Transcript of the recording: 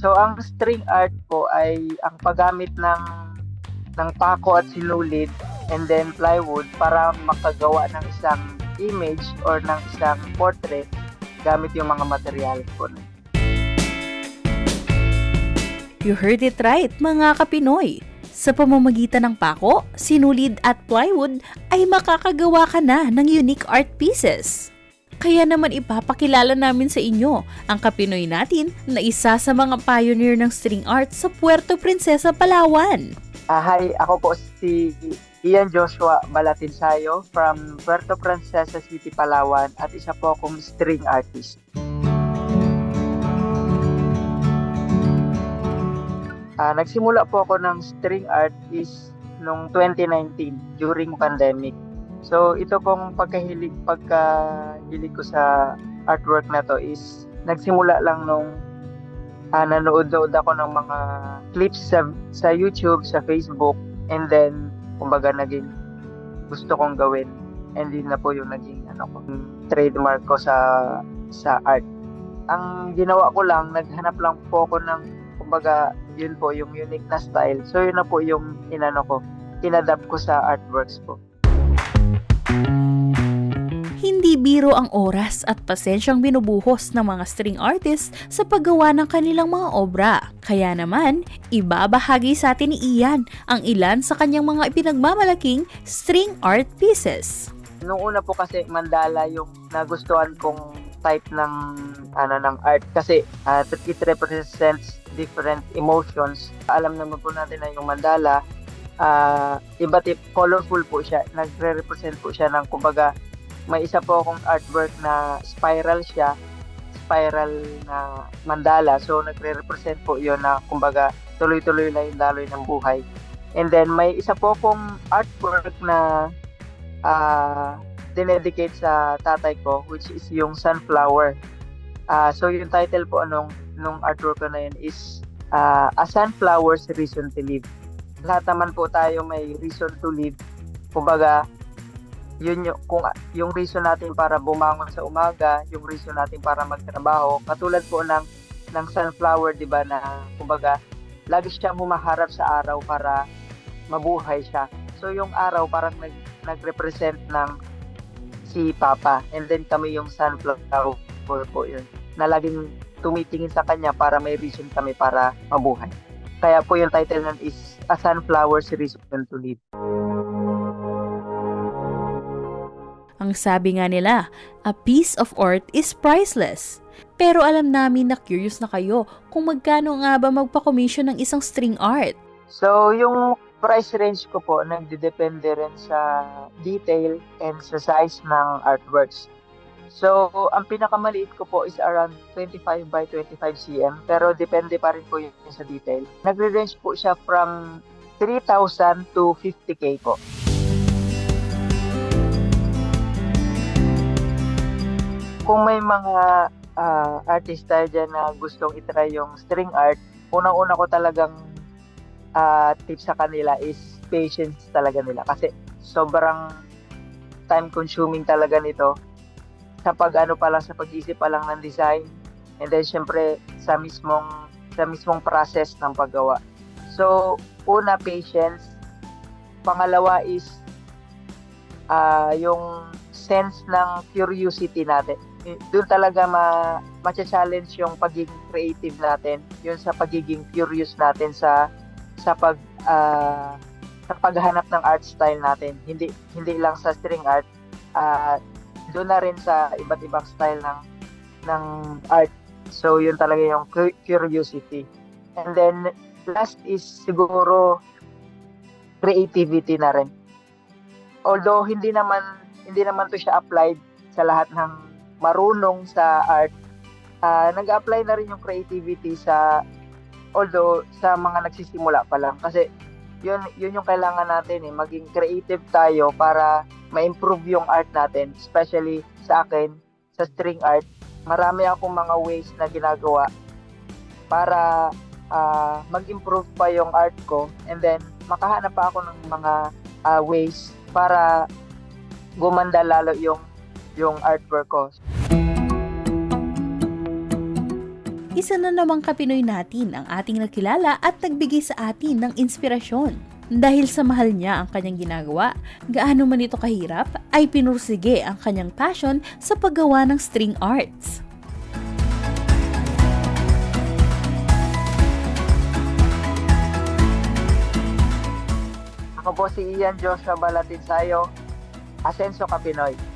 So ang string art po ay ang paggamit ng ng pako at sinulid and then plywood para makagawa ng isang image or ng isang portrait gamit yung mga material po. You heard it right, mga kapinoy. Sa pamamagitan ng pako, sinulid at plywood ay makakagawa ka na ng unique art pieces. Kaya naman ipapakilala namin sa inyo ang kapinoy natin na isa sa mga pioneer ng string art sa Puerto Princesa, Palawan. Ah, hi, ako po si Ian Joshua Balatinsayo from Puerto Princesa City, Palawan at isa po akong string artist. Ah, nagsimula po ako ng string art is nung 2019 during pandemic. So ito pong pagkahilig pagkahilig ko sa artwork na to is nagsimula lang nung ah, nanood-nood ako ng mga clips sa, sa YouTube, sa Facebook, and then, kumbaga, naging gusto kong gawin. And yun na po yung naging ano ko, trademark ko sa sa art. Ang ginawa ko lang, naghanap lang po ako ng, kumbaga, yun po yung unique na style. So yun na po yung inano ko, inadapt ko sa artworks po. Biro ang oras at pasensyang binubuhos ng mga string artists sa paggawa ng kanilang mga obra. Kaya naman, ibabahagi sa atin ni Ian ang ilan sa kanyang mga ipinagmamalaking string art pieces. Nung una po kasi mandala yung nagustuhan kong type ng ano ng art kasi uh, it represents different emotions. Alam naman po natin na yung mandala uh, iba't colorful po siya. Nagre-represent po siya ng kumbaga may isa po akong artwork na spiral siya spiral na mandala. So, nagre-represent po yon na kumbaga tuloy-tuloy lang yung daloy ng buhay. And then, may isa po akong artwork na uh, dinedicate sa tatay ko, which is yung sunflower. Uh, so, yung title po nung, nung artwork ko na yun is uh, A Sunflower's Reason to Live. Lahat naman po tayo may reason to live. Kumbaga, yun yung, kung, yung reason natin para bumangon sa umaga, yung reason natin para magtrabaho, katulad po ng, ng sunflower, di ba, na kumbaga, lagi siyang humaharap sa araw para mabuhay siya. So, yung araw parang nag, nag-represent ng si Papa. And then kami yung sunflower po yun. Na laging tumitingin sa kanya para may reason kami para mabuhay. Kaya po yung title nun is A Sunflower's Reason to Live. Ang sabi nga nila, a piece of art is priceless. Pero alam namin na curious na kayo kung magkano nga ba magpa-commission ng isang string art. So, yung price range ko po, nagdidepende rin sa detail and sa size ng artworks. So, ang pinakamaliit ko po is around 25 by 25 cm, pero depende pa rin po yun sa detail. Nagre-range po siya from 3,000 to 50k po. Kung may mga uh, artist tayo dyan na gustong itry yung string art, unang-una ko talagang uh, tip sa kanila is patience talaga nila. Kasi sobrang time consuming talaga nito sa pag ano pa lang, sa pag-isip pa lang ng design and then syempre sa mismong sa mismong process ng paggawa. So, una patience, pangalawa is uh, yung sense ng curiosity natin doon talaga ma ma-challenge yung pagiging creative natin, yun sa pagiging curious natin sa sa pag uh, sa paghahanap ng art style natin. Hindi hindi lang sa string art, uh, doon na rin sa iba't ibang style ng ng art. So yun talaga yung curiosity. And then last is siguro creativity na rin. Although hindi naman hindi naman to siya applied sa lahat ng marunong sa art, uh, nag-apply na rin yung creativity sa although sa mga nagsisimula pa lang. Kasi yun yun yung kailangan natin eh maging creative tayo para ma-improve yung art natin especially sa akin sa string art. Marami akong mga ways na ginagawa para uh, mag-improve pa yung art ko. And then makahanap pa ako ng mga uh, ways para gumanda lalo yung yung artwork ko. Isa na namang kapinoy natin ang ating nakilala at nagbigay sa atin ng inspirasyon. Dahil sa mahal niya ang kanyang ginagawa, gaano man ito kahirap, ay pinursige ang kanyang passion sa paggawa ng string arts. Ako po si Ian Joshua Balatinsayo, Asenso Kapinoy.